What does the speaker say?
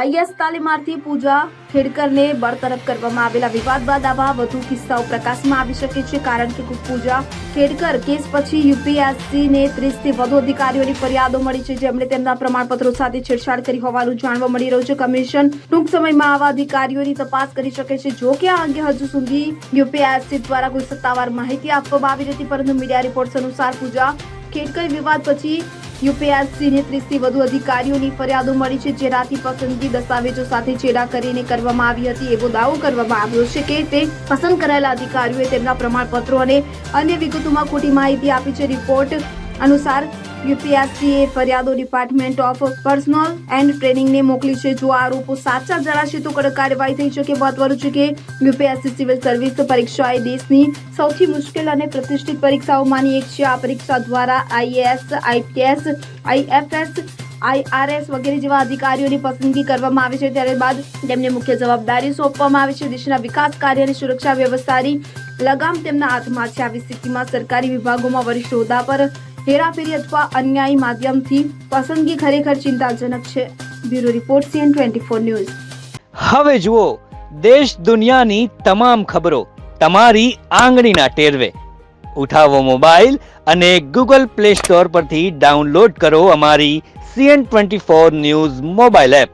IAS તાલીમાર્થી પૂજા ખેડકરને બરતરફ કરવામાં આવેલા વિવાદ બાદ આવા વધુ કિસ્સાઓ પ્રકાશમાં આવી શકે છે, કારણ કે પૂજા ખેડકર કેસ પછી યુપીએસસીને ત્રીસથી વધુ અધિકારીઓની ફરિયાદો મળી છે, જેમણે તેમના પ્રમાણપત્રો સાથે છેડછાડ કરી હોવાનું જાણવા મળી રહ્યું છે. કમિશન ટૂંક સમયમાં આવા અધિકારીઓની તપાસ કરી શકે છે. જો કે આ અંગે હજુ સુધી યુપીએસસી દ્વારા કોઈ સત્તાવાર માહિતી આપવામાં આવી નથી, પરંતુ મીડિયા રિપોર્ટ્સ અનુસાર પૂજા ખેડકર વિવાદ પછી યુપીએસસીને ત્રીસથી વધુ અધિકારીઓની ફરિયાદો મળી છે. જેનાથી પસંદગી દસ્તાવેજો સાથે ચેડા કરીને કરવામાં આવી હતી. એવો દાવો કરવામાં આવ્યો છે કે તે પસંદ કરાયેલા અધિકારીઓએ તેમના પ્રમાણપત્રો અને અન્ય વિગતોમાં ખોટી માહિતી આપી છે. રિપોર્ટ અનુસાર યુપીએસસીએ ફરિયાદો ડિપાર્ટમેન્ટ ઓફ પર્સનલ એન્ડ ટ્રેનિંગને મોકલી છે. જો આરોપો સાચા જણાશે તો કડક કાર્યવાહી થઈ શકે, મહત્વનું છે કે યુપીએસસી સિવિલ સર્વિસ પરીક્ષા એ દેશની સૌથી મુશ્કેલ અને પ્રતિષ્ઠિત પરીક્ષાઓમાંની એક છે. આ પરીક્ષા દ્વારા આઈએએસ, આઈપીએસ, આઈએફએસ, આઈઆરએસ વગેરે જેવા અધિકારીઓની પસંદગી કરવામાં આવે છે. ત્યારબાદ તેમને મુખ્ય જવાબદારી સોંપવામાં આવે છે. દેશના વિકાસ કાર્ય અને સુરક્ષા વ્યવસ્થાની લગામ તેમના હાથમાં છે. આવી સ્થિતિમાં સરકારી વિભાગોમાં વરિષ્ઠ હોદ્દા પર હેરાફેરી અથવા અન્યાયી માધ્યમથી પસંદગી ખરેખર ચિંતાજનક છે. Bureau report CN twenty four news. હવે જુઓ, દેશ દુનિયાની તમામ ખબરો તમારી આંગળીના ટેરવે. ઉઠાવો મોબાઈલ અને ગૂગલ પ્લે સ્ટોર પરથી ડાઉનલોડ કરો અમારી CN twenty four news mobile app.